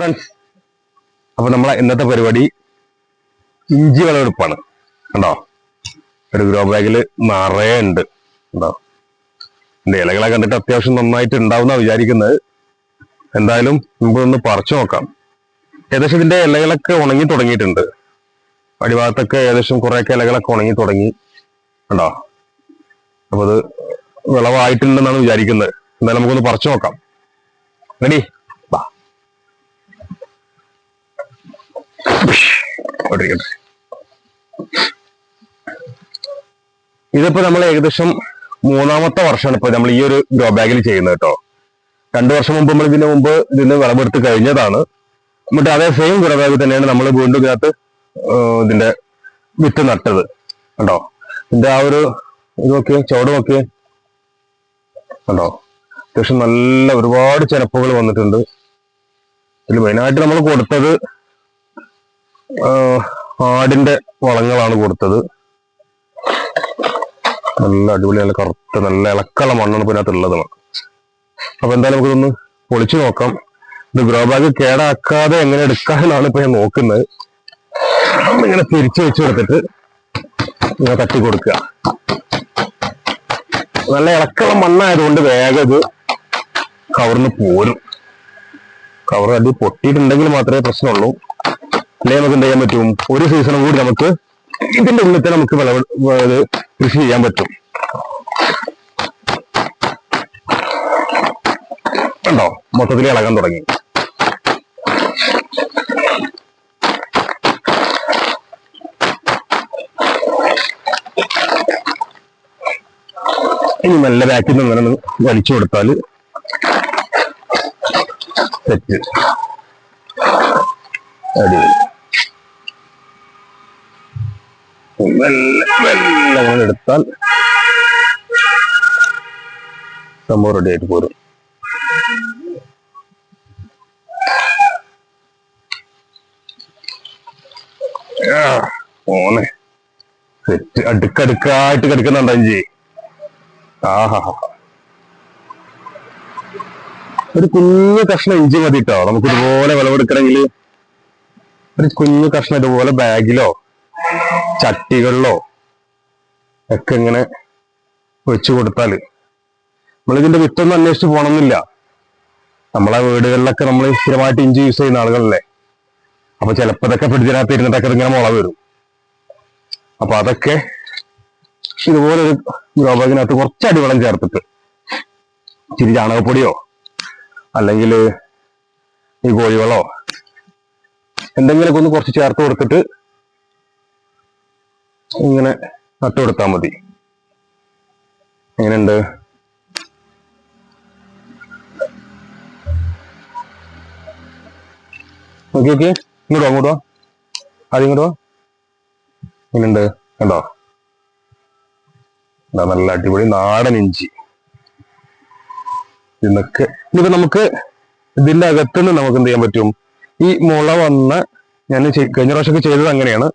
Friends അപ്പൊ നമ്മളെ ഇന്നത്തെ പരിപാടി ഇഞ്ചി വിളവെടുപ്പാണ്. കണ്ടോ? ഒരു ഗ്രോ ബാഗിൽ നിറയെ ഉണ്ട്. കണ്ടോ? എന്റെ ഇലകളെ കണ്ടിട്ട് അത്യാവശ്യം നന്നായിട്ട് ഉണ്ടാവുന്ന വിചാരിക്കുന്നത്. എന്തായാലും നമുക്കൊന്ന് പറിച്ചു നോക്കാം. ഏകദേശം ഇതിന്റെ ഇലകളൊക്കെ ഉണങ്ങി തുടങ്ങിയിട്ടുണ്ട്. അടിഭാഗത്തൊക്കെ ഏകദേശം കുറെയൊക്കെ ഇലകളൊക്കെ ഉണങ്ങി തുടങ്ങി. കണ്ടോ? അപ്പൊ അത് വിളവായിട്ടുണ്ടെന്നാണ് വിചാരിക്കുന്നത്. എന്തായാലും നമുക്കൊന്ന് പറിച്ചു നോക്കാം. റെഡി ഓടിക്കട്ടെ. ഇതിപ്പോ നമ്മൾ ഏകദേശം മൂന്നാമത്തെ വർഷമാണ് ഇപ്പൊ നമ്മൾ ഈ ഒരു ഗ്രോ ബാഗിൽ ചെയ്യുന്നത് കേട്ടോ. രണ്ടു വർഷം മുമ്പ് നമ്മൾ ഇതിന് മുമ്പ് ഇതിന് വിളവെടുത്ത് കഴിഞ്ഞതാണ്. എന്നിട്ട് അതേ സെയിം ഗ്രോ ബാഗ് തന്നെയാണ് നമ്മൾ വീണ്ടും ഇതിനകത്ത് ഇതിന്റെ വിത്ത് നട്ടത് കണ്ടോ? ഇതിന്റെ ആ ഒരു ഇത് നോക്കിയേ ചുവട് നോക്കിയേ. കണ്ടോ? അത്യാവശ്യം നല്ല ഒരുപാട് ചെനപ്പുകൾ വന്നിട്ടുണ്ട്. ഇതിൽ മെയിനായിട്ട് നമ്മൾ കൊടുത്തത് ആടിന്റെ വളങ്ങളാണ് കൊടുത്തത്. നല്ല അടിപൊളി നല്ല കറുത്ത നല്ല ഇളക്കമുള്ള മണ്ണാണ് ഇപ്പൊ ഇതിനകത്തുള്ളത് അപ്പൊ എന്തായാലും നമുക്കിതൊന്ന് പൊളിച്ചു നോക്കാം. ഇത് ഗ്രോ ബാഗ് കേടാക്കാതെ എങ്ങനെ എടുക്കാനാണ് ഇപ്പൊ ഞാൻ നോക്കുന്നത്. ഇങ്ങനെ തിരിച്ചു വെച്ച് കൊടുത്തിട്ട് ഇങ്ങനെ തട്ടി കൊടുക്കുക. നല്ല ഇളക്കമുള്ള മണ്ണായതുകൊണ്ട് വേഗം ഇത് കവർന്ന് പോരും. കവർ അടി പൊട്ടിയിട്ടുണ്ടെങ്കിൽ മാത്രമേ പ്രശ്നമുള്ളൂ. അല്ലെ നമുക്ക് എന്ത് ചെയ്യാൻ പറ്റും ഒരു സീസണും കൂടി നമുക്ക് ഇതിന്റെ ഉള്ളിൽ തന്നെ നമുക്ക് വിളവ് കൃഷി ചെയ്യാൻ പറ്റും. കണ്ടോ? മൊത്തത്തിൽ ഇളകാൻ തുടങ്ങി. ഇനി നല്ല ബാക്കിൽ നിന്ന് അങ്ങനെ വലിച്ചു കൊടുത്താൽ സെറ്റ് അടിപൊളി. മെല്ലെ മെല്ലെ അങ്ങനെ എടുത്താൽ സംഭവം റെഡി ആയിട്ട് പോരും. ഓനെ സെറ്റ് അടുക്കടുക്കായിട്ട് കിടക്കുന്നുണ്ടോ ഇഞ്ചി ആഹാ. ഒരു കുഞ്ഞു കഷ്ണം ഇഞ്ചി മതി കേട്ടോ നമുക്ക് ഇതുപോലെ വിളവെടുക്കണമെങ്കിൽ ഒരു കുഞ്ഞു കഷ്ണം ഇതുപോലെ ബാഗിലോ ചട്ടികളിലോ ഒക്കെ ഇങ്ങനെ വെച്ചു കൊടുത്താൽ നമ്മളിതിന്റെ വിത്തൊന്നും അന്വേഷിച്ച് പോണമെന്നില്ല നമ്മളെ വീടുകളിലൊക്കെ നമ്മൾ സ്ഥിരമായിട്ട് ഇഞ്ചി യൂസ് ചെയ്യുന്ന ആളുകളല്ലേ? അപ്പൊ ചിലപ്പോ ഇതൊക്കെ ഫ്രിഡ്ജിനകത്ത് ഇരുന്നിട്ടൊക്കെ ഇതിങ്ങനെ മുള വരും അപ്പൊ അതൊക്കെ ഇതുപോലെ ഒരു ഗ്രോബാഗിനകത്ത് കുറച്ച് അടിവെള്ളം ചേർത്തിട്ട് ഇച്ചിരി ചാണകപ്പൊടിയോ അല്ലെങ്കിൽ ഈ കോഴിവളോ എന്തെങ്കിലുമൊക്കെ ഒന്ന് കുറച്ച് ചേർത്ത് കൊടുത്തിട്ട് ഇങ്ങനെ നട്ടു കൊടുത്താൽ മതി. എങ്ങനെയുണ്ട്? ഓക്കെ ഓക്കെ ഇങ്ങോട്ടോ അങ്ങോട്ടോ ആദ്യം ഇങ്ങോട്ടോ എങ്ങനെയുണ്ട് കണ്ടോ? നല്ല അടിപൊളി നാടൻ ഇഞ്ചി. ഇന്നൊക്കെ ഇനിയിപ്പോ നമുക്ക് ഇതിന്റെ അകത്തുനിന്ന് നമുക്ക് എന്ത് ചെയ്യാൻ പറ്റും? ഈ മുള വന്ന് ഞാൻ കഴിഞ്ഞ പ്രാവശ്യമൊക്കെ ചെയ്തത് അങ്ങനെയാണ്.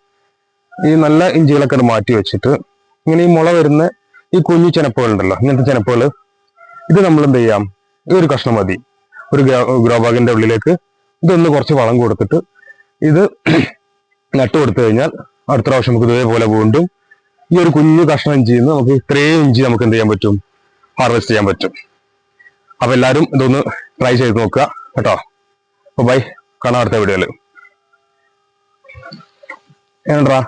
ഈ നല്ല ഇഞ്ചികളൊക്കെ മാറ്റി വെച്ചിട്ട് ഇങ്ങനെ ഈ മുള വരുന്ന ഈ കുഞ്ഞു ചെനപ്പുകളുണ്ടല്ലോ ഇങ്ങനത്തെ ചെനപ്പുകൾ ഇത് നമ്മൾ എന്ത് ചെയ്യാം? ഈ ഒരു കഷ്ണം മതി. ഒരു ഗ്രോ ബാഗിന്റെ ഉള്ളിലേക്ക് ഇതൊന്ന് കുറച്ച് വളം കൊടുത്തിട്ട് ഇത് നട്ടു കൊടുത്തു കഴിഞ്ഞാൽ അടുത്ത പ്രാവശ്യം നമുക്ക് ഇതേപോലെ വീണ്ടും ഈ ഒരു കുഞ്ഞു കഷ്ണം ഇഞ്ചിയിൽ നിന്ന് നമുക്ക് ഇത്രയും ഇഞ്ചി നമുക്ക് എന്ത് ചെയ്യാൻ പറ്റും? ഹാർവെസ്റ്റ് ചെയ്യാൻ പറ്റും. അപ്പൊ എല്ലാവരും ഇതൊന്ന് ട്രൈ ചെയ്ത് നോക്കുക കേട്ടോ. അപ്പൊ ബൈ കാണാം അടുത്ത വീഡിയോയിൽ ഏണ്ടാ